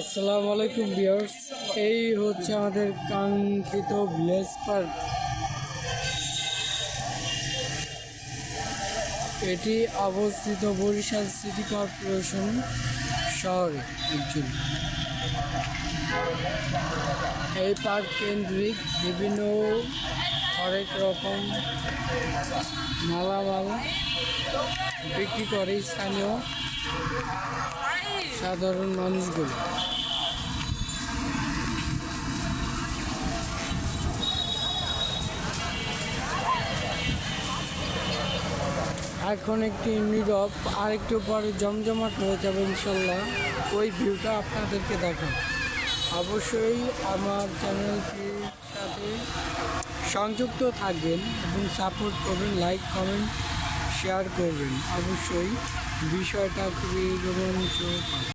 আসসালামু আলাইকুম ভিউয়ার্স। এই হচ্ছে আমাদের কাঙ্ক্ষিত ভিলেজ পার্ক। এটি অবস্থিত বরিশাল সিটি কর্পোরেশন শহরে অ্যাকচুয়ালি এই পার্ক কেন্দ্রিক বিভিন্ন হরেক রকম মালামাল বিক্রি করে স্থানীয় সাধারণ মানুষগুলো। এখন একটি নীরব আর একটু পরে জমজমাট হয়ে যাবে ইনশাল্লাহ। ওই ভিউটা আপনাদেরকে দেখান অবশ্যই আমার চ্যানেলটির সাথে সংযুক্ত থাকবেন এবং সাপোর্ট করবেন, লাইক, কমেন্ট, শেয়ার করবেন। অবশ্যই বিষয়টা খুবই রোমাঞ্চক